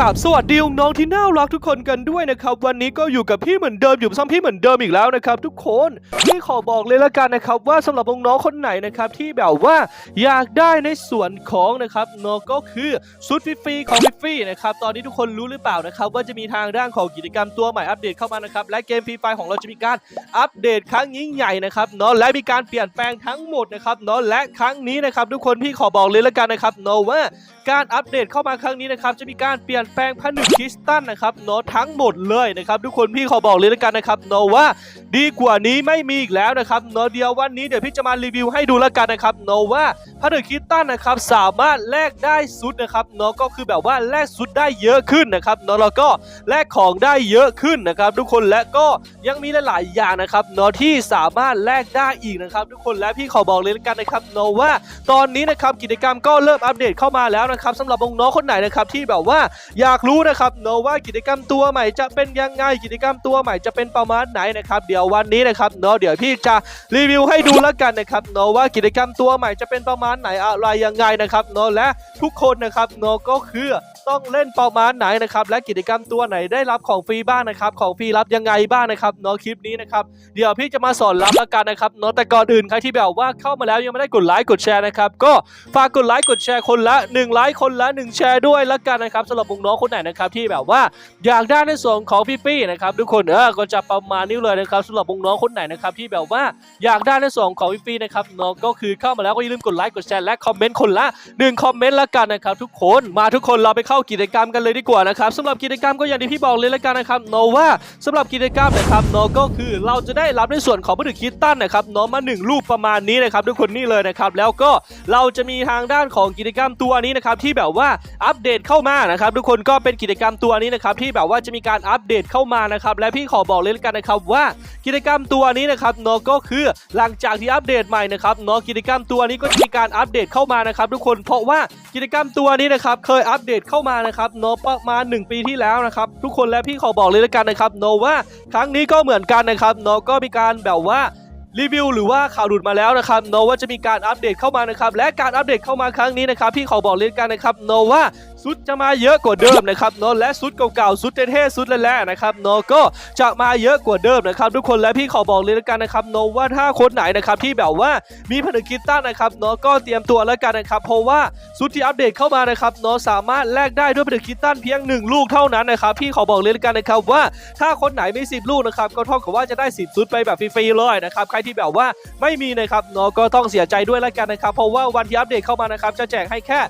กับสวัสดีน้องที่น่ารักทุกคนกันด้วยนะครับวันนี้ก็อยู่กับพี่เหมือนเดิมอยู่ซ้ำพี่เหมือนเดิมอีกแล้วนะครับทุกคนพี่ขอบอกเลยละกันนะครับว่าสำหรับน้องคนไหนนะครับที่แบบว่าอยากได้ในส่วนของนะครับเนาะก็คือชุดฟรีๆของฟรีๆนะครับตอนนี้ทุกคนรู้หรือเปล่านะครับว่าจะมีทางด้านของกิจกรรมตัวใหม่อัปเดตเข้ามานะครับและเกมฟรีไฟของเราจะมีการอัปเดตครั้งยิ่งใหญ่นะครับเนาะและมีการเปลี่ยนแปลงทั้งหมดนะครับเนาะและครั้งนี้นะครับทุกคนพี่ขอบอกเลยละกันนะครับเนาะว่าการอัปเดตเข้ามาครั้งนี้นะครับจะมีการเปลี่ยนแปลงผนึกคริสตัลนะครับเนาะทั้งหมดเลยนะครับทุกคนพี่ขอบอกเลยแล้วกันนะครับเนาะว่าดีกว่านี้ไม่มีอีกแล้วนะครับเนาะเดียววันนี้เดี๋ยวพี่จะมารีวิวให้ดูแล้วกันนะครับเนาะว่าผนึกคริสตัลนะครับสามารถแลกได้ซุดนะครับเนาะก็คือแบบว่าแลกซุดได้เยอะขึ้นนะครับเนาะแล้วก็แลกของได้เยอะขึ้นนะครับ ทุกคนและก็ยังมีหลาย ๆ อย่างนะครับเนาะที่สามารถแลกได้อีกนะครับทุกคนและพี่ขอบอกเลยแล้วกันนะครับเนาะว่าตอนนี้นะครับกิจกรรมก็เริ่มอัปเดตเข้ามาแล้วนะครับสำหรับน้องๆคนไหนนะครับที่แบบว่าอยากรู้นะครับเนาะว่ากิจกรรมตัวใหม่จะเป็นยังไงกิจกรรมตัวใหม่จะเป็นประมาณไหนนะครับเดี๋ยววันนี้นะครับเนาะเดี๋ยวพี่จะรีวิวให้ดูแล้วกันนะครับเนาะว่ากิจกรรมตัวใหม่จะเป็นประมาณไหนอะไรยังไงนะครับเนาะและทุกคนนะครับเนาะก็คือต้องเล่นประมาณไหนนะครับและกิจกรรมตัวไหนได้รับของฟรีบ้างนะครับ ของฟรีรับยังไงบ้างนะครับเนาะคลิปนี้นะครับเดี๋ยวพี่จะมาสอนรับล้วกันนะครับเนาะแต่ก่อนอื่นใครที่แบบว่าเข้ามาแล้วยังไม่ได้กดไลค์กดแชร์นะครับก็ฝากกดไลค์กดแชร์คนละ1ไลค์คนละ 1 แชร์ด้วยล้วกันนะครับสำหรับน้องๆคนไหนนะครับที่แบบว่าอยากได้ในส่วนของพี่ปี้นะครับทุกคนเออก็จะประมาณนี้เลยนะครับสำหรับน้องๆคนไหนนะครับที่แบบว่าอยากได้ในส่วนของพี่ปี้นะครับเนาะก็คือเข้ามาแล้วก็อย่าลืมกดไลค์กดแชร์และคอมเมนต์คนละ1คอมเมนต์ล้วกันนะครับทุกคนมาทุกคนเราไปเข้ากิจกรรมกันเลยดีกว่านะครับสำหรับกิจกรรมก็อย่างที่พี่บอกเลยล้วกันนะครับเนาะว่าสำหรับกิจกรรมนะครับเนาะก็คือเราจะได้รับในส่วนของบัตรคิดตันนะครับเนาะมาหนึ่งลูกประมาณนี้นะครับทุกคนนี่เลยนะครับแล้วก็เราจะมีทางด้านของกิจกรรมตัวนี้นะครับที่แบบว่าอัปเดตเข้ามานะครับทุกคนนก็เป็นกิจกรรมตัวนี้นะครับที่แบบว่าจะมีการอัปเดตเข้ามานะครับและพี่ขอบอกเลยล้วกันนะครับว่ากิจกรรมตัวนี้นะครับเนาะก็คือหลังจากที่อัปเดตใหม่นะครับเนาะกิจกรรมตัวนี้ก็จะมีการอัปเดตเข้ามานะครับทุกคนเพราะว่ากิจกรรมตัวนี้นะครับเคยอัปเดตเข้ามานะครับเนาะประมาณ 1 ปีที่แล้วนะครับทุกคนและพี่ขอบอกเลยล้วกันนะครับเนาะว่าครั้งนี้ก็เหมือนกันนะครับเนาะก็มีการแบบว่า รีวิวหรือว่าข่าวหลุดมาแล้วนะครับเนว่าจะมีการอัปเดตเข้ามานะครับและการอัปเดตเข้ามาครั้งนี้นะครับพี่ขอบอกเลยกันนะครับเนว่าซุดจะมาเยอะกว่าเดิมนะครับเนและซุดเก่าๆซุดเท่ๆซุดแร่ๆนะครับเนก็จะมาเยอะกว่าเดิมนะครับทุกคนและพี่ขอบอกเลยกันนะครับเนว่าถ้าคนไหนนะครับที่แบบว่ามีผนึกคิตั้งนะครับเนก็เตรียมตัวแล้วกันนะครับเพราะว่าซุดที่อัปเดตเข้ามานะครับเนสามารถแลกได้ด้วยผนึกคิตั้งเพียงหนึ่งลูกเท่านั้นนะครับพี่ขอบอกเลยกันนะครับว่าถ้าคนไหนมี10 ลูกนะครับก็เท่ากับว่าจะได้ 10 ซุดไปแบบฟรีๆเลยนะครับใครที่แบบว่าไม่มีนะครับเนาะก็ต้องเสียใจด้วยแล้วกันนะครับ เพราะว่าวันที่อัปเดตเข้ามานะครับจะแจกให้แค่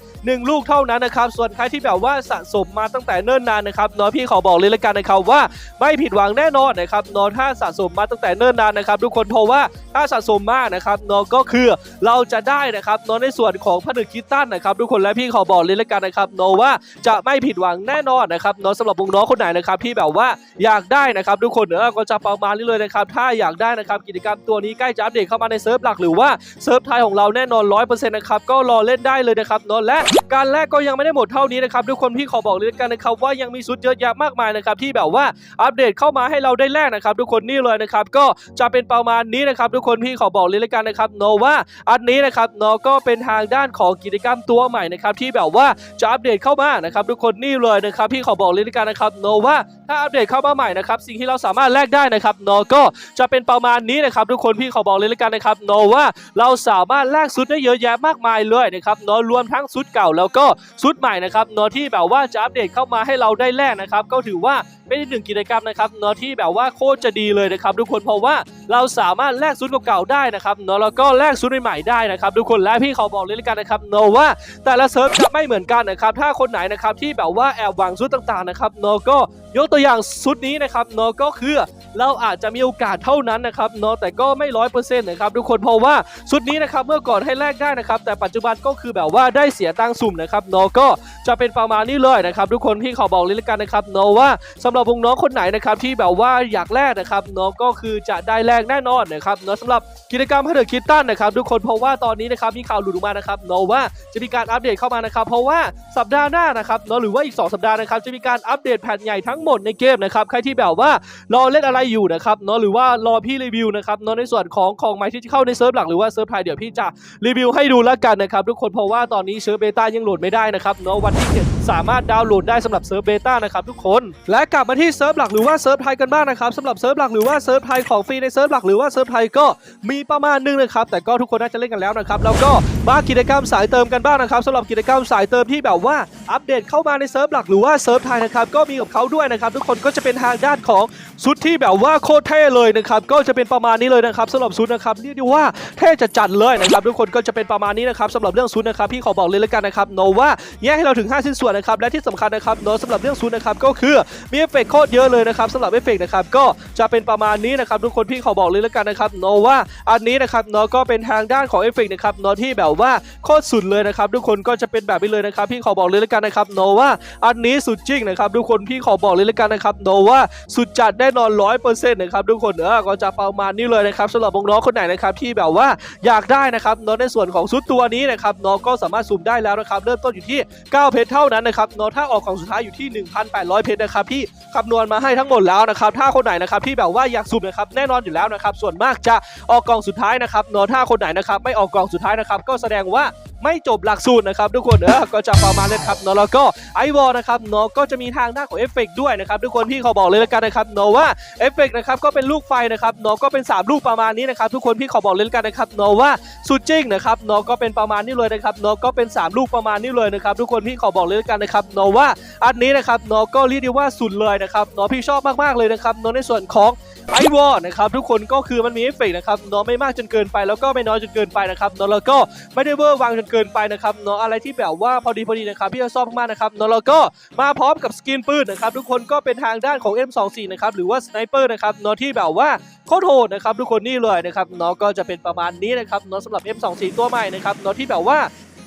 1 ลูกเท่านั้นนะครับส่วนใครที่แบบว่าสะสมมาตั้งแต่เนิ่นนานนะครับเนาะพี่ขอบอกเลยแล้วกันนะครับว่าไม่ผิดหวังแน่นอนนะครับเนาะถ้าสะสมมาตั้งแต่เนิ่นนานนะครับทุกคนเพราะว่าถ้าสะสมมากนะครับเนาะก็คือเราจะได้นะครับเนาะในส่วนของผนึกคิดตันนะครับทุกคนและพี่ขอบอกเลยแล้วกันนะครับเนาะว่าจะไม่ผิดหวังแน่นอนนะครับเนาะสำหรับวงน้องคนไหนนะครับที่แบบว่าอยากได้นะครับทุกคนเออก็จะประมาณนี้เลยนะครับถ้าอยากได้นะครับกิจกรรมตัวนี้ใกล้จะอัปเดตเข้ามาในเซิร์ฟหลักหรือว่าเซิร์ฟไทยของเราแน่นอน 100%นะครับก็รอเล่นได้เลยนะครับเนาะและการแรกก็ยังไม่ได้หมดเท่านี้นะครับทุกคนพี่ขอบอกเลยกันนะครับว่ายังมีชุดเยอะแยะมากมายนะครับที่แบบว่าอัปเดตเข้ามาให้เราได้แลกนะครับทุกคนนี่เลยนะครับก็จะเป็นประมาณนี้นะครับทุกคนพี่ขอบอกเลยกันนะครับเนาะว่าอันนี้นะครับเนาะก็เป็นทางด้านของกิจกรรมตัวใหม่นะครับที่แบบว่าจะอัปเดตเข้ามานะครับทุกคนนี่เลยนะครับพี่ขอบอกเลยกันนะครับเนาะว่าถ้าอัปเดตเข้ามาใหม่นะครับสิ่งที่เราสามารถแลกได้นะครับเนาะก็จะเป็นประมาณนี้นะครับทุกคนพี่ขอบอกเลยแล้วกันนะครับเนาะว่าเราสามารถแลกซุดได้เยอะแยะมากมายเลยนะครับเนาะรวมทั้งซุดเก่าแล้วก็ซุดใหม่นะครับเนาะที่แบบว่าจะอัปเดตเข้ามาให้เราได้แลกนะครับก็ถือว่าเป็นอีกหนึ่งกิจกรรมนะครับเนาะที่แบบว่าโคตรจะดีเลยนะครับทุกคนเพราะว่าเราสามารถแลกชุดเก่าๆได้นะครับเนาะแล้วก็แลกชุดใหม่ๆได้นะครับทุกคนและพี่ขอบอกเลยล้วกันนะครับเนาะว่าแต่ละเซิร์ฟจะไม่เหมือนกันนะครับถ้าคนไหนนะครับที่แบบว่าแอบหวังชุดต่างๆนะครับเนาะก็ยกตัวอย่างชุดนี้นะครับเนาะก็คือเราอาจจะมีโอกาสเท่านั้นนะครับเนาะแต่ก็ไม่ร้อยเปอร์เซ็นต์นะครับทุกคนเพราะว่าชุดนี้นะครับเมื่อก่อนให้แลกได้นะครับแต่ปัจจุบันก็คือแบบว่าได้เสียตังสุ่มนะครับเนาะก็จะเป็นประมาณนี้เลยนะครับทุกคนพี่ขอบอกเลยล้วกันนะครับเนาะว่าสหรับวงน้องคนไหนนะครับที่แบบว่าอยากแลกนะครับเนาะก็คือจะได้แลกแน่นอนนะครับเนาะสำหรับกิจกรรมให้เดอคิตตันนะครับทุกคนเพราะว่าตอนนี้นะครับมีข่าวหลุดออกมานะครับเนาะว่าจะมีการอัปเดตเข้ามานะครับเพราะว่าสัปดาห์หน้านะครับเนาะหรือว่าอีก 2 สัปดาห์นะครับจะมีการอัปเดตแผ่นใหญ่ทั้งหมดในเกมนะครับใครที่แบบว่ารอเล่นอะไรอยู่นะครับเนาะหรือว่ารอพี่รีวิวนะครับเนาะในส่วนของของใหม่ที่จะเข้าในเซิร์ฟหลักหรือว่าเซิร์ฟไทยเดี๋ยวพี่จะรีวิวให้ดูแล้วกันนะครับทุกคนเพราะว่าตอนนี้เซิร์ฟเบต้ายังโหลดไม่ได้นะครับเนาะวันที่7สามารถดาวน์โหลดได้สำหรับเซิร์ฟเบต้านะครับทุกคนและกลับมาที่เซิร์ฟหลักหรือว่าเซิร์ฟไทยกันบ้างนะครับสำหรับเซิร์ฟหลักหรือว่าเซิร์ฟไทยของฟรีในเซิร์ฟหลักหรือว่าเซิร์ฟไทยก็มีประมาณหนึงนะครับแต่ก็ทุกคนน่าจะเล่นกันแล้วนะครับแล้วก็มากิจกรรมสายเติมกันบ้างนะครับสำหรับกิจกรรมสายเติมที่แบบว่าอัปเดตเข้ามาในเซิร์ฟหลักหรือว่าเซิร์ฟไทยนะครับก็มีกับเขาด้วยนะครับทุกคนก็จะเป็นทางด้านของชุดที่แบบว่าโคตรเท่เลยนะครับก็จะเป็นประมาณนี้เลยนะครับสำหรับชุดนะครับเรียกได้ว่าเท่จะจัดเลยนะครับทุกคนก็จะเป็นประมาณนี้นะครับสำหรับเรื่องชุดนะครับพี่ขอบอกเลยแล้วกันนะครับโนว่าแยกให้เราถึง5ชิ้นส่วนนะครับและที่สำคัญนะครับโนสำหรับเรื่องชุดนะครับก็คือมีเอฟเฟกต์โคตรเยอะเลยนะครับสำหรับเอฟเฟกต์นะครับก็จะเป็นประมาณนี้นะครับทุกคนพี่ขอบอกเลยแล้วกันนะครับโนว่าอันนี้นะครับโนก็เป็นทางด้านของเอฟเฟกต์นะครับโนที่แบบว่าโคตรสุดเลยนะครับทุกคนก็จะเป็นแบบนี้เลยนะครับพี่ขอบอกเลยแล้วกันนะครับโนว่าอันนี้สุดจริงนะครับทุกคนพี่ขอบอกเลยแล้วกันนะครับโนว่าสุดจัดแน่นอนร้อยเปอร์เซ็นต์นะครับทุกคนเออก็จะประมาณนี้เลยนะครับสำหรับน้องๆคนไหนนะครับที่แบบว่าอยากได้นะครับเนาะในส่วนของชุดตัวนี้นะครับเนาะก็สามารถสุ่มได้แล้วนะครับเริ่มต้นอยู่ที่ 9 เพชรเท่านั้นนะครับเนาะถ้าออกของสุดท้ายอยู่ที่ 1,800 เพชรนะครับพี่ คำนวณมาให้ทั้งหมดแล้วนะครับถ้าคนไหนนะครับที่แบบว่าอยากสุ่มนะครับแน่นอนอยู่แล้วนะครับส่วนมากจะออกกองสุดท้ายนะครับเนาะถ้าคนไหนนะครับไม่ออกกองสุดท้ายนะครับก็แสดงว่าไม่จบหลักสูตรนะครับทุกคนเออก็จะประมาณนี้ครับเนาะแล้วก็ไอวอลนะครับเนาะก็จะมีทางด้านของเอฟเฟกต์ด้วยนะครับทุกคนพี่ขอบอกเลยแล้วกันนะครับเนาะว่าเอฟเฟกต์นะครับก็เป็นลูกไฟนะครับเนาะก็เป็น 3 ลูกประมาณนี้นะครับทุกคนพี่ขอบอกเลยแล้วกันนะครับเนาะว่าสุดจริงนะครับเนาะก็เป็นประมาณนี้เลยนะครับเนาะก็เป็น 3 ลูกประมาณนี้เลยนะครับทุกคนพี่ขอบอกเลยแล้วกันนะครับเนาะว่าอันนี้นะครับเนาะก็เรียกได้ว่าสุดเลยนะครับเนาะพี่ชอบมากๆเลยนะครับเนาะในส่วนของไอวอนะครับทุกคนก็คือมันมีเอฟเฟกต์นะครับเนาะไม่มากจนเกินไปแล้วก็ไม่น้อยจนเกินไปนะครับเนาะแล้วก็ไม่ได้เวอร์วางจนเกินไปนะครับเนาะอะไรที่แบบว่าพอดีพอดีนะครับพี่จะชอบมากนะครับเนาะแล้วก็มาพร้อมกับสกินปืนนะครับทุกคนก็เป็นทางด้านของ M24 นะครับหรือว่าสไนเปอร์นะครับเนาะที่แบบว่าโคตรโหดนะครับทุกคนนี่เลยนะครับเนาะก็จะเป็นประมาณนี้นะครับเนาะสำหรับ M24 ตัวใหม่นะครับเนาะที่แบบว่า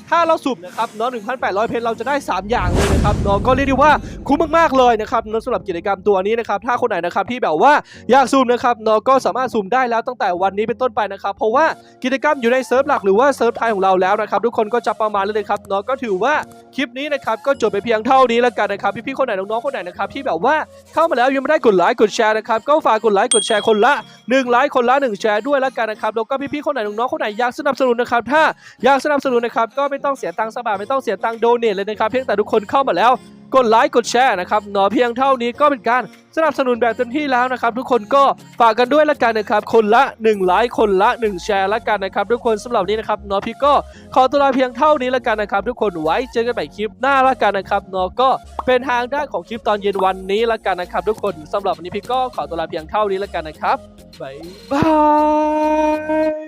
ถ้าเราสุ่มนะครับเนาะ1,800 เพชรเราจะได้ 3 อย่างเลยนะครับเนาะก็เรียกได้ว่าคุ้มมากๆเลยนะครับเนาะสำหรับกิจกรรมตัวนี้นะครับถ้าคนไหนนะครับที่แบบว่าอยากสุ่มนะครับเนาะก็สามารถสุ่มได้แล้วตั้งแต่วันนี้เป็นต้นไปนะครับเพราะว่ากิจกรรมอยู่ในเซิร์ฟหลักหรือว่าเซิร์ฟไทยของเราแล้วนะครับทุกคนก็จะประมาณเลยครับเนาะก็ถือว่าคลิปนี้นะครับก็จบไปเพียงเท่านี้แล้วกันนะครับพี่ๆคนไหนน้องๆคนไหนนะครับที่แบบว่าเข้ามาแล้วยังไม่ได้กดไลค์กดแชร์นะครับก็ฝากกดไลค์กดแชร์คนละ1ไลค์คนละ1แชร์ด้วยแล้วกันนะครับแล้วก็พี่ๆคนไหนน้องๆคนไหนอยากสนับสนุนนะครับถ้าอยากสนับสนุนนะครับก็ไม่ต้องเสียตังค์สบาทไม่ต้องเสียตังค์โดเนทเลยนะครับเพียงแต่ทุกคนเข้ามาแล้วกดไลค์กดแชร์นะครับเนาะเพียงเท่านี้ก็เป็นการสนับสนุนแบบเต็มที่แล้วนะครับ ทุกคนก็ฝากกันด้วยละกันนะครับ คนละ1ไลค์คนละ 1 แชร์ละกันนะครับ ทุกคนสำหรับนี้นะครับเนาะพี่ก็ขอตัวลาเพียงเท่านี้ละกันนะครับ ทุกคนไว้เจอกันใหม่คลิปหน้าละกันนะครับเนาะก็เป็นทางด้านของคลิปตอนเย็นวันนี้ละกันนะครับ ทุกคนสำหรับวันนี้พี่ก็ขอตัวลาเพียงเท่านี้ละกันนะครับบ๊ายบาย